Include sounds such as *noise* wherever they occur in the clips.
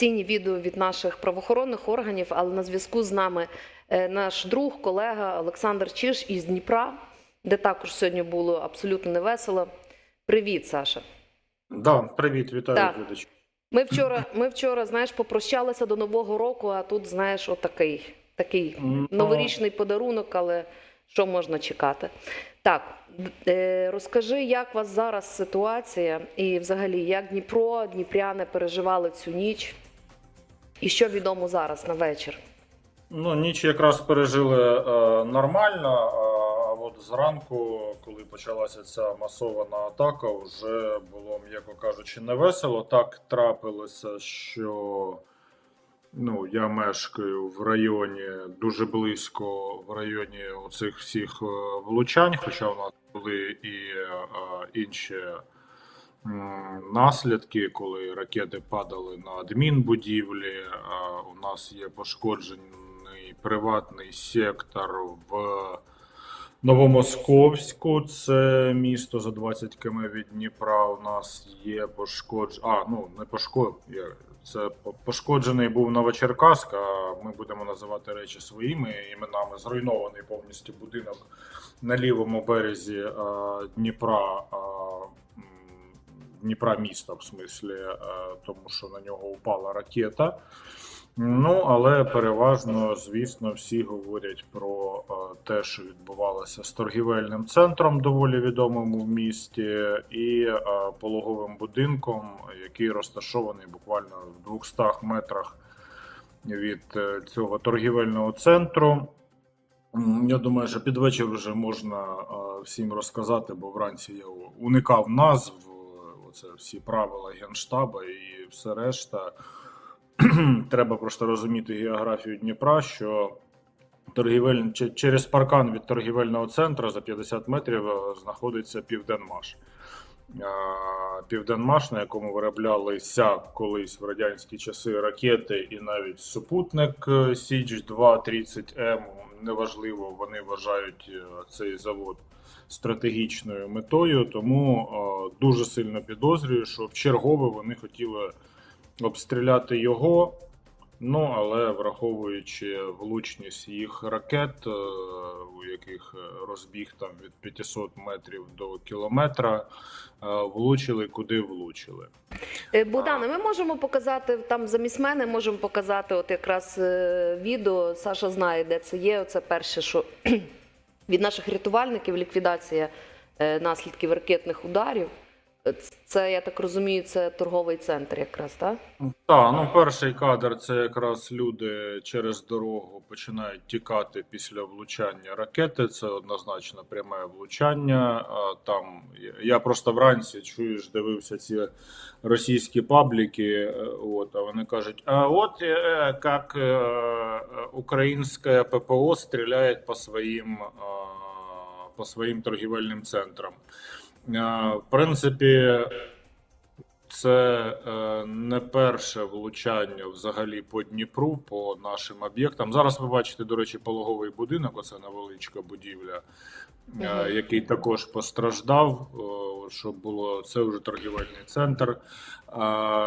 цінні відео від наших правоохоронних органів, але на зв'язку з нами е, наш друг, колега Олександр Чиш із Дніпра, де також сьогодні було абсолютно невесело. Привіт, Саша. Да, привіт, вітаю Так. глядачі. Ми вчора, ми вчора, знаєш, попрощалися до Нового року, а тут, знаєш, отакий такий Ну, новорічний подарунок, але що можна чекати? Так, е, розкажи, як у вас зараз ситуація, і взагалі, як Дніпро, Дніпряни переживали цю ніч, і що відомо зараз на вечір? Ну, ніч якраз пережили е, нормально, а от зранку, коли почалася ця масована атака, вже було, м'яко кажучи, невесело. Так трапилося, що ну, я мешкаю в районі дуже близько в районі оцих всіх е, влучань, хоча у нас були і е, інші м, наслідки, коли ракети падали на адмінбудівлі. У нас є пошкоджений приватний сектор в Новомосковську, це місто за 20 км від Дніпра. У нас є пошкоджений. А, ну не пошкоджений. Це пошкоджений був Новочеркаськ, а ми будемо називати речі своїми іменами. Зруйнований повністю будинок на лівому березі е, Дніпра. м, Дніпра міста, в смислі, е, тому що на нього упала ракета. Ну, але переважно, звісно, всі говорять про е, те, що відбувалося з торгівельним центром, доволі відомим в місті, і е, пологовим будинком, який розташований буквально в 200 метрах від цього торгівельного центру. Я думаю, що під вечір вже можна всім розказати, бо вранці я уникав назв, е, оце всі правила генштаба і все решта. *clears throat* Треба просто розуміти географію Дніпра, що торгівель... через паркан від торгівельного центру за 50 метрів е, знаходиться Південмаш. Е, Південмаш, на якому вироблялися колись в радянські часи ракети і навіть супутник е, Січ 2 30 м неважливо, вони вважають е, цей завод стратегічною метою, тому е, дуже сильно підозрюю, що в чергове вони хотіли обстріляти його. Ну, але враховуючи влучність їх ракет, е, у яких е, розбіг там від 500 метрів до кілометра, е, влучили куди влучили. Богдане, ми можемо показати там замість мене, можемо показати от якраз відео. Саша знає, де це є. Це перше, що *clears throat* від наших рятувальників ліквідація наслідків ракетних ударів. Це, я так розумію, це торговий центр якраз, так? Так, ну перший кадр це якраз люди через дорогу починають тікати після влучання ракети. Це однозначно пряме влучання. Там я просто вранці чуєш, дивився ці російські пабліки. е, От а вони кажуть: а от е, як е, е, українське ППО стріляє по своїм по своїм торгівельним центрам. В принципі, це е, не перше влучання взагалі по Дніпру, по нашим об'єктам. Зараз ви бачите, до речі, пологовий будинок, оце невеличка будівля, е, який також постраждав. Е, щоб було це вже торгівельний центр.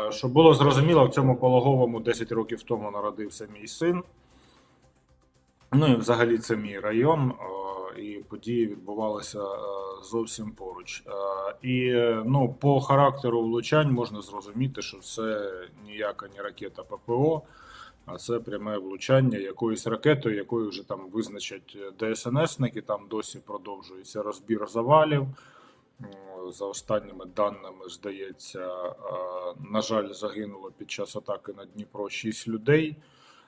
Щоб було зрозуміло, в цьому пологовому 10 років тому народився мій син. Ну і взагалі це мій район, і події відбувалися е, зовсім поруч. Е, І е, ну, по характеру влучань можна зрозуміти, що це ніяка не ракета ППО, а це пряме влучання якоюсь ракетою, якою вже там визначать ДСНСники. Там досі продовжується розбір завалів. За останніми даними, здається, е, на жаль, загинуло під час атаки на Дніпро 6 людей.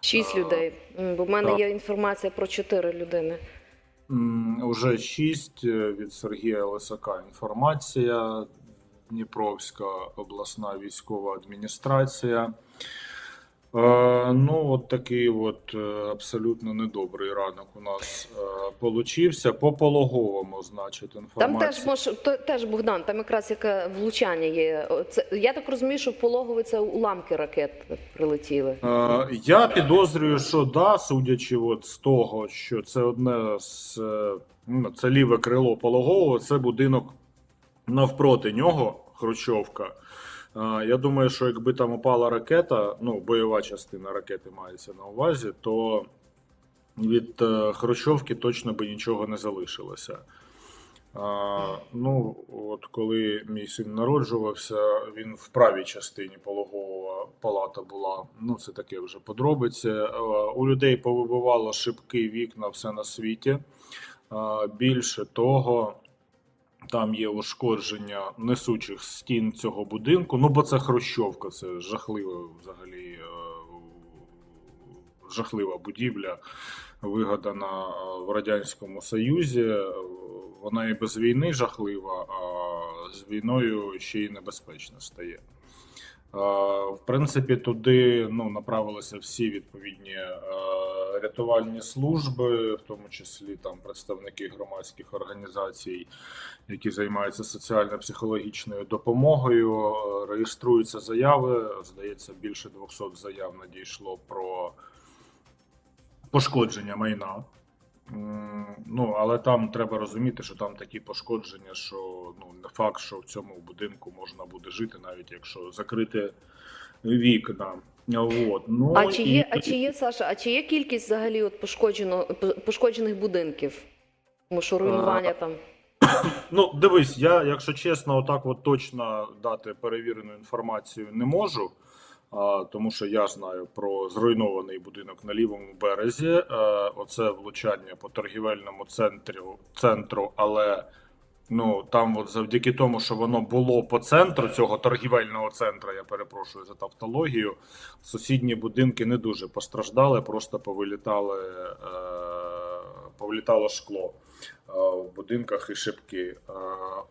Шість людей. Бо в мене так. є інформація про чотири людини. Уже шість е, від Сергія Лисака інформація. Дніпровська обласна військова адміністрація. Е, ну, от такий от е, абсолютно недобрий ранок у нас е, получився. По пологовому, значить, Там теж може теж Богдан, там якраз яке влучання є. Це я так розумію, що в пологовий це уламки ракет прилетіли. Я підозрюю, що да, судячи от з того, що це одне з ну, це ліве крило пологового, це будинок навпроти нього, Хрущовка. Я думаю, що якби там упала ракета, ну, бойова частина ракети мається на увазі, то від е, Хрущовки точно би нічого не залишилося. Ну, от коли мій син народжувався, він в правій частині пологова палата була. Ну, це таке вже подробиці. Е, У людей повибивало шибки, вікна, все на світі. Більше того, там є ушкодження несучих стін цього будинку. Ну, бо це Хрущовка, це жахливо взагалі е, жахлива будівля, вигадана е, в Радянському Союзі. Е, Вона і без війни жахлива, а з війною ще й небезпечна стає. В принципі, туди ну, направилися всі відповідні рятувальні служби, в тому числі там представники громадських організацій, які займаються соціально-психологічною допомогою. Реєструються заяви. Здається, більше 200 заяв надійшло про пошкодження майна. Ну, але там треба розуміти, що там такі пошкодження, що ну не факт, що в цьому будинку можна буде жити, навіть якщо закрити вікна. От. Ну, А чи є, і- а чи є Саша, а чи є кількість взагалі от пошкоджено пошкоджених будинків? Тому що руйнування там. Ну, дивись, я, якщо чесно, отак от точно дати перевірену інформацію не можу, а, тому що я знаю про зруйнований будинок на лівому березі. Е, оце влучання по торгівельному центру, центру, але ну там, от завдяки тому, що воно було по центру цього торгівельного центру, я перепрошую за тавтологію, сусідні будинки не дуже постраждали, просто повилітали, е, повилітало шкло е, в будинках і шибки. Е,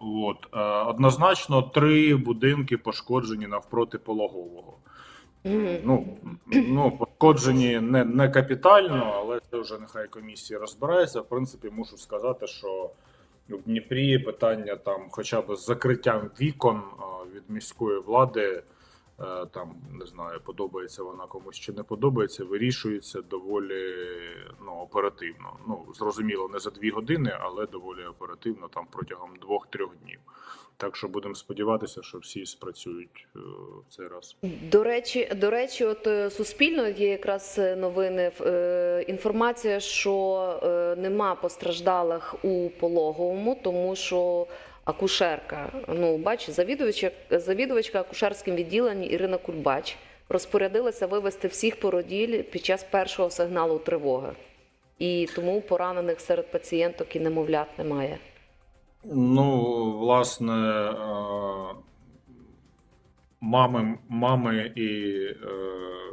От. Е, Однозначно, три будинки пошкоджені навпроти пологового. Ну, ну, пошкоджені не, не капітально, але це вже нехай комісія розбирається. В принципі, мушу сказати, що в Дніпрі питання там, хоча б з закриттям вікон від міської влади, там не знаю, подобається вона комусь чи не подобається, вирішується доволі ну, оперативно. Ну, зрозуміло, не за дві години, але доволі оперативно, там протягом двох-трьох днів. Так що будемо сподіватися, що всі спрацюють е, в цей раз. До речі, до речі, от е, суспільно є якраз е, новини. е, Інформація, що е, нема постраждалих у пологовому, тому що акушерка, ну бач, завідувачка, завідувачка акушерським відділенням Ірина Кульбач розпорядилася вивести всіх породіль під час першого сигналу тривоги. І тому поранених серед пацієнток і немовлят немає. Ну, власне, е, мами, мами і, е,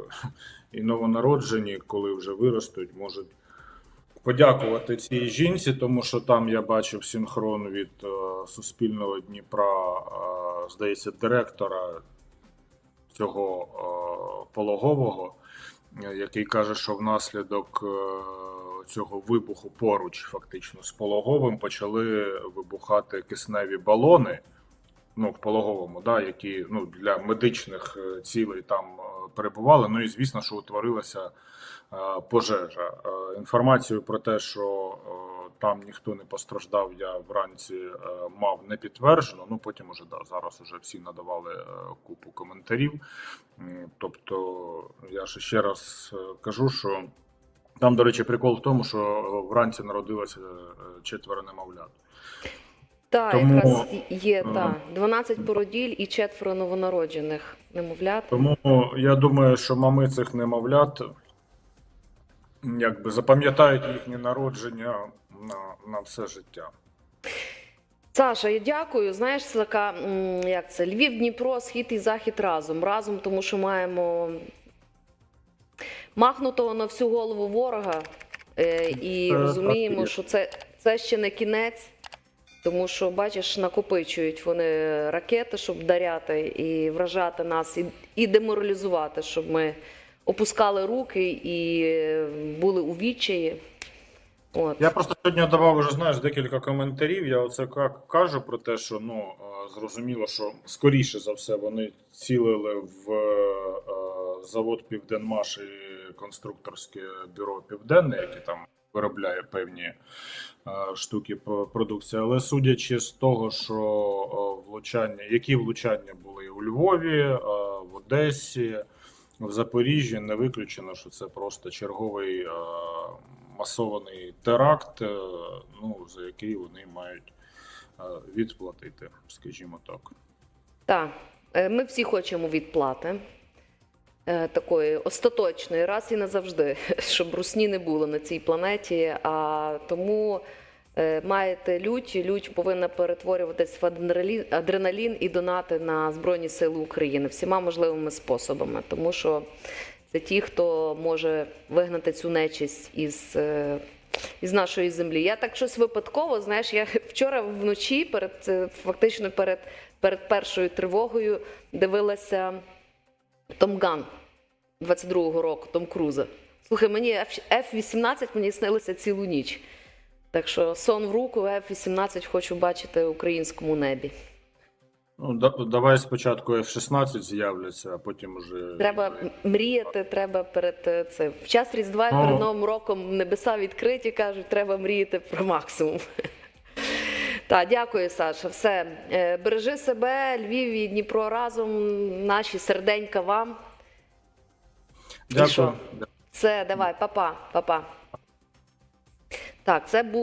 *laughs* і новонароджені, коли вже виростуть, можуть подякувати цій жінці, тому що там я бачив синхрон від е, Суспільного Дніпра, е, здається, директора цього е, пологового, який каже, що внаслідок цього вибуху поруч, фактично, з пологовим почали вибухати кисневі балони. Ну, в пологовому, да, які ну, для медичних цілей там перебували. Ну і звісно, що утворилася е, пожежа. Е, Інформацію про те, що е, там ніхто не постраждав, я вранці мав не підтверджено. Ну потім уже да, зараз уже всі надавали купу коментарів. Тобто, я ж ще раз кажу, що там, до речі, прикол в тому, що вранці народилося четверо немовлят. Так, Тому- якраз є та 12 породіль і четверо новонароджених немовлят. Тому я думаю, що мами цих немовлят якби запам'ятають їхнє народження на, на все життя. Саша, я дякую. Знаєш, це така як це Львів, Дніпро, схід і захід разом. Разом, тому що маємо махнутого на всю голову ворога е, і Це розуміємо, що це, це ще не кінець. Тому що, бачиш, накопичують вони ракети, щоб вдаряти і вражати нас, і, і деморалізувати, щоб ми опускали руки і е, були у відчаї. От. Я просто сьогодні давав вже знаєш декілька коментарів. Я оце кажу про те, що ну е, зрозуміло, що скоріше за все вони цілили в е, завод Південмаш і конструкторське бюро Південне, яке там виробляє певні е, штуки продукції. Але судячи з того, що е, влучання, які влучання були у Львові, е, в Одесі, в Запоріжжі. Не виключено, що це просто черговий масований теракт, ну, за який вони мають відплатити, скажімо так. Так, ми всі хочемо відплати. Е, Такої остаточної, раз і назавжди, *laughs* щоб русні не було на цій планеті. А тому е, маєте лють, лють повинна перетворюватись в адреналін, і донати на Збройні Сили України всіма можливими способами, тому що це ті, хто може вигнати цю нечисть із, е, із нашої землі. Я так щось випадково, знаєш, я *laughs* вчора вночі, перед фактично перед, перед першою тривогою, дивилася Томган 22-го року, Том Круза. Слухай, мені F-18 мені снилося цілу ніч. Так що сон в руку, F-18 хочу бачити в українському небі. Ну, да, давай спочатку F-16 з'являться, а потім уже. Треба мріяти, треба перед е, це. В час Різдва Ну. перед Новим роком небеса відкриті, кажуть, треба мріяти про максимум. Так, дякую, Саша. Все. Е, Бережи себе, Львів і Дніпро разом. Наші серденька вам. Дякую. Все, давай, папа, папа. Так, це був.